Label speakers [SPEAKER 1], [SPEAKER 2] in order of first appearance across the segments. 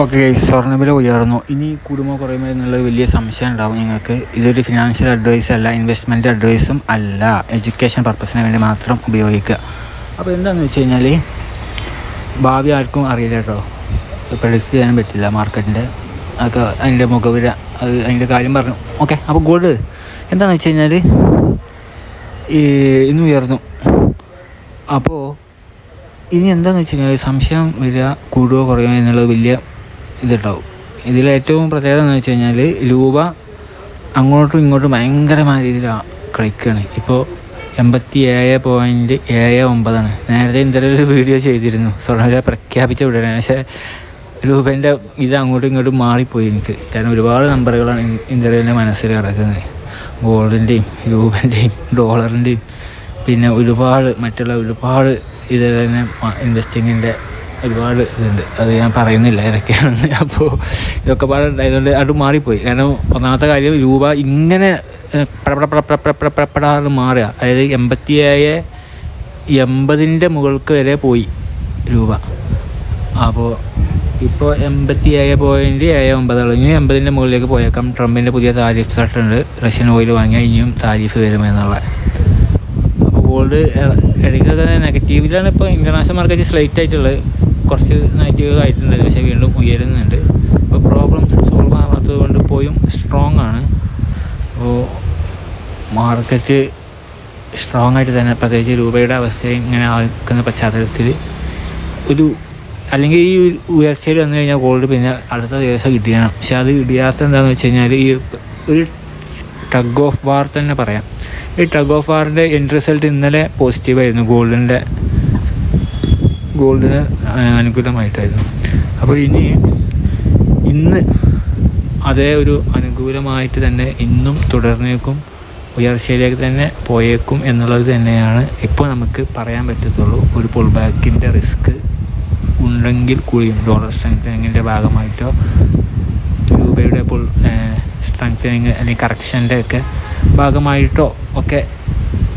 [SPEAKER 1] Okay സ്വർണവില ഉയർന്നു. ഇനി കൂടുമോ കുറയുമോ എന്നുള്ളത് വലിയ സംശയം ഉണ്ടാവും നിങ്ങൾക്ക്. ഇതൊരു ഫിനാൻഷ്യൽ അഡ്വൈസ് അല്ല ഇൻവെസ്റ്റ്മെന്റ് അഡ്വൈസും അല്ല. എഡ്യൂക്കേഷൻ പർപ്പസിന് വേണ്ടി മാത്രം ഉപയോഗിക്കുക. അപ്പോൾ എന്താണെന്ന് വെച്ച് കഴിഞ്ഞാൽ ഭാവി ആർക്കും അറിയില്ല കേട്ടോ. പ്രഡിക്റ്റ് ചെയ്യാനും പറ്റില്ല മാർക്കറ്റിന്റെ അതൊക്കെ അതിന്റെ മുഖവില അത് അതിന്റെ കാര്യം പറഞ്ഞു. ഓക്കെ അപ്പോൾ ഗോൾഡ് എന്താണെന്ന് വെച്ച് കഴിഞ്ഞാൽ ഇന്ന് ഉയർന്നു. അപ്പോൾ ഇനി എന്താണെന്ന് വെച്ച് കഴിഞ്ഞാൽ സംശയം വരിക കൂടുകയോ കുറയുമോ എന്നുള്ളത് വലിയ ഇതുണ്ടാവും. ഇതിലേറ്റവും പ്രത്യേകത എന്ന് വെച്ച് കഴിഞ്ഞാൽ രൂപ അങ്ങോട്ടും ഇങ്ങോട്ടും ഭയങ്കരമായ രീതിയിലാണ് കളിക്കുകയാണ് ഇപ്പോൾ എൺപത്തി ഏഴ് പോയിന്റ് ഏഴ് ഒമ്പതാണ്. നേരത്തെ ഇന്നലെ ഒരു വീഡിയോ ചെയ്തിരുന്നു. സ്വർണവില പ്രഖ്യാപിച്ച വിടുകയാണ് പക്ഷേ രൂപേന്റെ ഇത് അങ്ങോട്ടും ഇങ്ങോട്ടും മാറിപ്പോയി എനിക്ക്. കാരണം ഒരുപാട് നമ്പറുകളാണ് ഇന്ത്യയിലെ മനസ്സിൽ കിടക്കുന്നത്. ഗോൾഡിന്റെയും രൂപന്റെയും ഡോളറിന്റെയും പിന്നെ ഒരുപാട് മറ്റുള്ള ഒരുപാട് ഇത് തന്നെ ഇൻവെസ്റ്റിങ്ങിന്റെ ഒരുപാട് ഇതുണ്ട്. അത് ഞാൻ പറയുന്നില്ല ഏതൊക്കെയാണെന്ന്. അപ്പോൾ ഇതൊക്കെ പാടുണ്ടായതുകൊണ്ട് അത് മാറിപ്പോയി. കാരണം ഒന്നാമത്തെ കാര്യം രൂപ ഇങ്ങനെ മാറുക. അതായത് വരെ പോയി രൂപ. അപ്പോൾ മുകളിലേക്ക് പോയേക്കാം. പുതിയ താരിഫ് റഷ്യൻ ഓയിൽ അപ്പോൾ ഗോൾഡ് നെഗറ്റീവിലാണ് സ്ലൈറ്റ് ആയിട്ടുള്ളത്. കുറച്ച് നെഗറ്റീവ് ആയിട്ടുണ്ട് പക്ഷേ വീണ്ടും ഉയരുന്നുണ്ട്. അപ്പോൾ പ്രോബ്ലംസ് സോൾവ് ആവാത്തത് കൊണ്ട് പോയും സ്ട്രോങ് ആണ്. അപ്പോൾ മാർക്കറ്റ് സ്ട്രോങ് ആയിട്ട് തന്നെ പ്രത്യേകിച്ച് രൂപയുടെ അവസ്ഥ ഇങ്ങനെ ആക്കുന്ന പശ്ചാത്തലത്തിൽ ഒരു അല്ലെങ്കിൽ ഈ ഉയർച്ചയിൽ വന്നു കഴിഞ്ഞാൽ ഗോൾഡ് പിന്നെ അടുത്ത ദിവസം കിട്ടിയാണ് പക്ഷെ അത് ഇടിയാത്ത എന്താണെന്ന് വെച്ച് കഴിഞ്ഞാൽ ഈ ഒരു ടഗ് ഓഫ് വാർ തന്നെ പറയാം. ഈ ടഗ് ഓഫ് വാറിന്റെ എൻഡ് റിസൾട്ട് ഇന്നലെ പോസിറ്റീവായിരുന്നു ഗോൾഡിന്റെ ഗോൾഡിന് അനുകൂലമായിട്ടായിരുന്നു. അപ്പോൾ ഇനി ഇന്ന് അതേ ഒരു അനുകൂലമായിട്ട് തന്നെ ഇന്നും തുടർന്നേക്കും. ഉയർച്ചയിലേക്ക് തന്നെ പോയേക്കും എന്നുള്ളത് തന്നെയാണ് ഇപ്പോൾ നമുക്ക് പറയാൻ പറ്റത്തുള്ളൂ. ഒരു പുൾ ബാക്കിന്റെ റിസ്ക് ഉണ്ടെങ്കിൽ കൂടിയും ഡോളർ സ്ട്രെങ്തനിങ്ങിന്റെ ഭാഗമായിട്ടോ രൂപയുടെ പുൾ സ്ട്രെങ്തനിങ് അല്ലെങ്കിൽ കറക്ഷന്റെ ഒക്കെ ഭാഗമായിട്ടോ ഒക്കെ.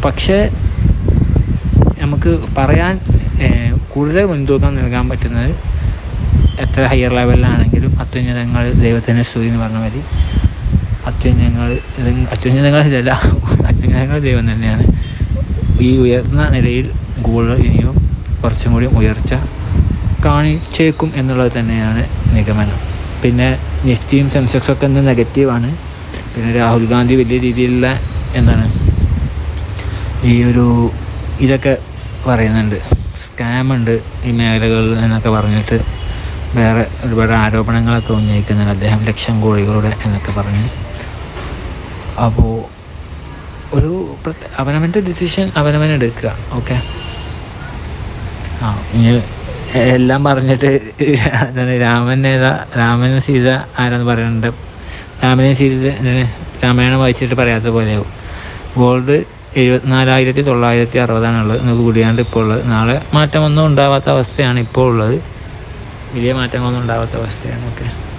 [SPEAKER 1] പക്ഷേ നമുക്ക് പറയാൻ കൂടുതൽ മുൻതൂക്കം നൽകാൻ പറ്റുന്നത് എത്ര ഹയർ ലെവലിലാണെങ്കിലും അത്യുന്നതങ്ങൾ ദൈവത്തിന്റെ സ്തുതി എന്ന് പറഞ്ഞ മതി അത്യുന്നതങ്ങൾ അത്യുന്നതങ്ങൾ ഇതല്ല അത്യുന്നതങ്ങൾ ദൈവം തന്നെയാണ്. ഈ ഉയർന്ന നിലയിൽ കൂടുതൽ ഇനിയും കുറച്ചും കൂടി ഉയർച്ച കാണിച്ചേക്കും എന്നുള്ളത് തന്നെയാണ് നിഗമനം. പിന്നെ നിഫ്റ്റിയും സെൻസെക്സും ഒക്കെ ഇന്ന് നെഗറ്റീവാണ് പിന്നെ രാഹുൽ ഗാന്ധി വലിയ രീതിയിലുള്ള എന്താണ് ഈ ഒരു ഇതൊക്കെ പറയുന്നുണ്ട്. സ്കാമുണ്ട് ഈ മേഖലകളിൽ എന്നൊക്കെ പറഞ്ഞിട്ട് വേറെ ഒരുപാട് ആരോപണങ്ങളൊക്കെ ഉന്നയിക്കുന്നുണ്ട്. അദ്ദേഹം ലക്ഷം കോഴികളുടെ എന്നൊക്കെ പറഞ്ഞ്. അപ്പോൾ ഒരു അവനവന്റെ ഡിസിഷൻ അവനവൻ എടുക്കുക. ഓക്കെ ആ ഇനി എല്ലാം പറഞ്ഞിട്ട് രാമൻ ഏതാ രാമൻ സീത ആരാന്ന് പറയുന്നുണ്ട് രാമനെ സീത രാമായണം വായിച്ചിട്ട് പറയാത്ത പോലെയാവും. ഗോൾഡ് എഴുപത്തിനാലായിരത്തി തൊള്ളായിരത്തി അറുപതാണ് ഉള്ളത്. ഇന്ന് കൂടിയാണ്ട് ഇപ്പോൾ ഉള്ളത്. നാളെ മാറ്റമൊന്നും ഉണ്ടാവാത്ത അവസ്ഥയാണ് ഇപ്പോൾ ഉള്ളത്. വലിയ മാറ്റങ്ങളൊന്നും ഉണ്ടാവാത്ത അവസ്ഥയാണ്. ഓക്കെ.